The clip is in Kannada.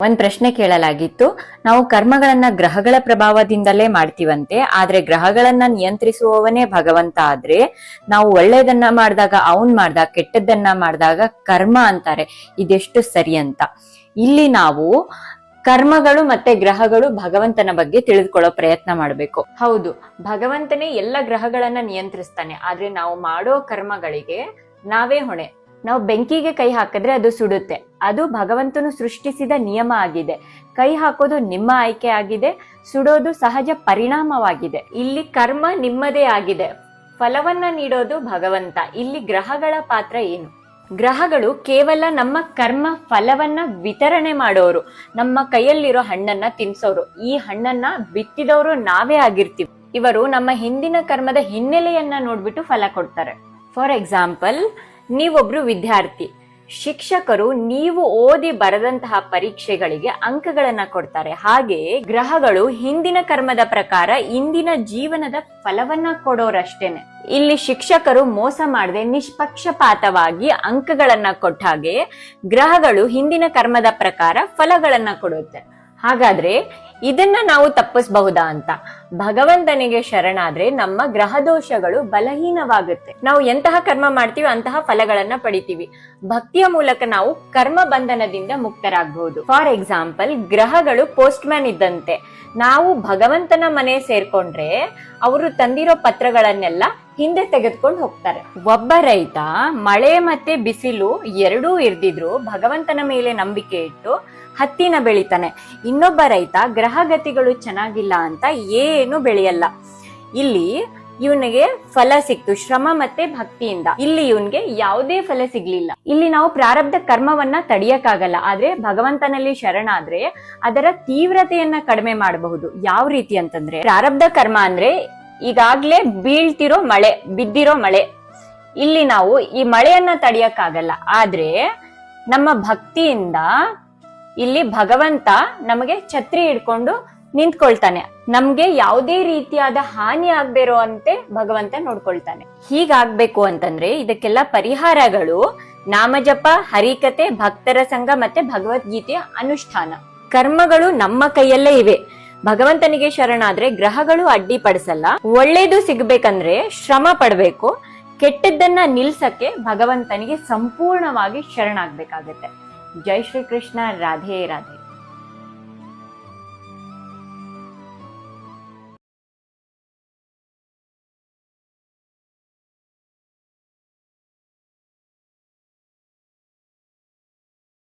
ಒಂದ್ ಪ್ರಶ್ನೆ ಕೇಳಲಾಗಿತ್ತು. ನಾವು ಕರ್ಮಗಳನ್ನ ಗ್ರಹಗಳ ಪ್ರಭಾವದಿಂದಲೇ ಮಾಡ್ತೀವಂತೆ, ಆದ್ರೆ ಗ್ರಹಗಳನ್ನ ನಿಯಂತ್ರಿಸುವವನೇ ಭಗವಂತ ಆದ್ರೆ ನಾವು ಒಳ್ಳೇದನ್ನ ಮಾಡಿದಾಗ, ಅವನ್ ಮಾಡ್ದಾಗ ಕೆಟ್ಟದ್ದನ್ನ ಮಾಡಿದಾಗ ಕರ್ಮ ಅಂತಾರೆ. ಇದೆಷ್ಟು ಸರಿ ಅಂತ. ಇಲ್ಲಿ ನಾವು ಕರ್ಮಗಳು ಮತ್ತೆ ಗ್ರಹಗಳು ಭಗವಂತನ ಬಗ್ಗೆ ತಿಳಿದುಕೊಳ್ಳೋ ಪ್ರಯತ್ನ ಮಾಡಬೇಕು. ಹೌದು. ಭಗವಂತನೇ ಎಲ್ಲ ಗ್ರಹಗಳನ್ನ ನಿಯಂತ್ರಿಸ್ತಾನೆ. ಆದ್ರೆ ನಾವು ಮಾಡೋ ಕರ್ಮಗಳಿಗೆ ನಾವೇ ಹೊಣೆ. ನಾವು ಬೆಂಕಿಗೆ ಕೈ ಹಾಕಿದ್ರೆ ಅದು ಸುಡುತ್ತೆ. ಅದು ಭಗವಂತನು ಸೃಷ್ಟಿಸಿದ ನಿಯಮ ಆಗಿದೆ. ಕೈ ಹಾಕೋದು ನಿಮ್ಮ ಆಯ್ಕೆ ಆಗಿದೆ, ಸುಡೋದು ಸಹಜ ಪರಿಣಾಮವಾಗಿದೆ. ಇಲ್ಲಿ ಕರ್ಮ ನಿಮ್ಮದೇ ಆಗಿದೆ. ಫಲವನ್ನ ನೀಡೋದು ಭಗವಂತ. ಇಲ್ಲಿ ಗ್ರಹಗಳ ಪಾತ್ರ ಏನು? ಗ್ರಹಗಳು ಕೇವಲ ನಮ್ಮ ಕರ್ಮ ಫಲವನ್ನ ವಿತರಣೆ ಮಾಡೋರು. ನಮ್ಮ ಕೈಯಲ್ಲಿರೋ ಹಣ್ಣನ್ನ ತಿನ್ಸೋರು. ಈ ಹಣ್ಣನ್ನ ಬಿತ್ತಿದವರು ನಾವೇ ಆಗಿರ್ತೀವಿ. ಇವರು ನಮ್ಮ ಹಿಂದಿನ ಕರ್ಮದ ಹಿನ್ನೆಲೆಯನ್ನ ನೋಡ್ಬಿಟ್ಟು ಫಲ ಕೊಡ್ತಾರೆ. ಫಾರ್ ಎಕ್ಸಾಂಪಲ್ ನೀವೊಬ್ರು ವಿದ್ಯಾರ್ಥಿ. ಶಿಕ್ಷಕರು ನೀವು ಓದಿ ಬರೆದಂತಹ ಪರೀಕ್ಷೆಗಳಿಗೆ ಅಂಕಗಳನ್ನ ಕೊಡ್ತಾರೆ. ಹಾಗೆ ಗ್ರಹಗಳು ಹಿಂದಿನ ಕರ್ಮದ ಪ್ರಕಾರ ಇಂದಿನ ಜೀವನದ ಫಲವನ್ನ ಕೊಡೋರಷ್ಟೇನೆ. ಇಲ್ಲಿ ಶಿಕ್ಷಕರು ಮೋಸ ಮಾಡದೆ ನಿಷ್ಪಕ್ಷಪಾತವಾಗಿ ಅಂಕಗಳನ್ನ ಕೊಟ್ಟ ಹಾಗೆ ಗ್ರಹಗಳು ಹಿಂದಿನ ಕರ್ಮದ ಪ್ರಕಾರ ಫಲಗಳನ್ನ ಕೊಡುತ್ತೆ. ಹಾಗಾದ್ರೆ ಇದನ್ನ ನಾವು ತಪ್ಪಿಸಬಹುದಾ ಅಂತ? ಭಗವಂತನಿಗೆ ಶರಣಾದ್ರೆ ನಮ್ಮ ಗ್ರಹ ದೋಷಗಳು ಬಲಹೀನವಾಗುತ್ತೆ. ನಾವು ಎಂತಹ ಕರ್ಮ ಮಾಡ್ತೀವಿ ಅಂತಹ ಫಲಗಳನ್ನ ಪಡಿತೀವಿ. ಭಕ್ತಿಯ ಮೂಲಕ ನಾವು ಕರ್ಮ ಬಂಧನದಿಂದ ಮುಕ್ತರಾಗಬಹುದು. ಫಾರ್ ಎಕ್ಸಾಂಪಲ್ ಗ್ರಹಗಳು ಪೋಸ್ಟ್ ಮ್ಯಾನ್ ಇದ್ದಂತೆ. ನಾವು ಭಗವಂತನ ಮನೆ ಸೇರ್ಕೊಂಡ್ರೆ ಅವರು ತಂದಿರೋ ಪತ್ರಗಳನ್ನೆಲ್ಲ ಹಿಂದೆ ತೆಗೆದುಕೊಂಡು ಹೋಗ್ತಾರೆ. ಒಬ್ಬ ರೈತ ಮಳೆ ಮತ್ತೆ ಬಿಸಿಲು ಎರಡೂ ಇರ್ದಿದ್ರು ಭಗವಂತನ ಮೇಲೆ ನಂಬಿಕೆ ಇಟ್ಟು ಹತ್ತಿನ ಬೆಳಿತಾನೆ. ಇನ್ನೊಬ್ಬ ರೈತ ಗ್ರಹಗತಿಗಳು ಚೆನ್ನಾಗಿಲ್ಲ ಅಂತ ಏನು ಬೆಳೆಯಲ್ಲ. ಇಲ್ಲಿ ಇವನಿಗೆ ಫಲ ಸಿಕ್ತು ಶ್ರಮ ಮತ್ತೆ ಭಕ್ತಿಯಿಂದ. ಇಲ್ಲಿ ಇವನ್ಗೆ ಯಾವುದೇ ಫಲ ಸಿಗ್ಲಿಲ್ಲ. ಇಲ್ಲಿ ನಾವು ಪ್ರಾರಬ್ಧ ಕರ್ಮವನ್ನ ತಡಿಯಕ್ಕಾಗಲ್ಲ. ಆದ್ರೆ ಭಗವಂತನಲ್ಲಿ ಶರಣಾದ್ರೆ ಅದರ ತೀವ್ರತೆಯನ್ನ ಕಡಿಮೆ ಮಾಡಬಹುದು. ಯಾವ ರೀತಿ ಅಂತಂದ್ರೆ ಪ್ರಾರಬ್ಧ ಕರ್ಮ ಅಂದ್ರೆ ಈಗಾಗ್ಲೇ ಬೀಳ್ತಿರೋ ಮಳೆ, ಬಿದ್ದಿರೋ ಮಳೆ. ಇಲ್ಲಿ ನಾವು ಈ ಮಳೆಯನ್ನ ತಡೆಯಕ್ಕಾಗಲ್ಲ. ಆದ್ರೆ ನಮ್ಮ ಭಕ್ತಿಯಿಂದ ಇಲ್ಲಿ ಭಗವಂತ ನಮಗೆ ಛತ್ರಿ ಹಿಡ್ಕೊಂಡು ನಿಂತ್ಕೊಳ್ತಾನೆ. ನಮ್ಗೆ ಯಾವುದೇ ರೀತಿಯಾದ ಹಾನಿ ಆಗ್ಬೇರೋ ಅಂತೆ ಭಗವಂತ ನೋಡ್ಕೊಳ್ತಾನೆ. ಹೀಗಾಗ್ಬೇಕು ಅಂತಂದ್ರೆ ಇದಕ್ಕೆಲ್ಲ ಪರಿಹಾರಗಳು ನಾಮಜಪ, ಹರಿಕತೆ, ಭಕ್ತರ ಸಂಘ ಮತ್ತೆ ಭಗವದ್ಗೀತೆಯ ಅನುಷ್ಠಾನ. ಕರ್ಮಗಳು ನಮ್ಮ ಕೈಯಲ್ಲೇ ಇವೆ. ಭಗವಂತನಿಗೆ ಶರಣಾದ್ರೆ ಗ್ರಹಗಳು ಅಡ್ಡಿಪಡಿಸಲ್ಲ. ಒಳ್ಳೇದು ಸಿಗ್ಬೇಕಂದ್ರೆ ಶ್ರಮ ಪಡ್ಬೇಕು. ಕೆಟ್ಟದ್ದನ್ನ ನಿಲ್ಸಕ್ಕೆ ಭಗವಂತನಿಗೆ ಸಂಪೂರ್ಣವಾಗಿ ಶರಣಾಗ್ಬೇಕಾಗತ್ತೆ. ಜೈ ಶ್ರೀ ಕೃಷ್ಣ ರಾಧೆ ರಾಧೆ.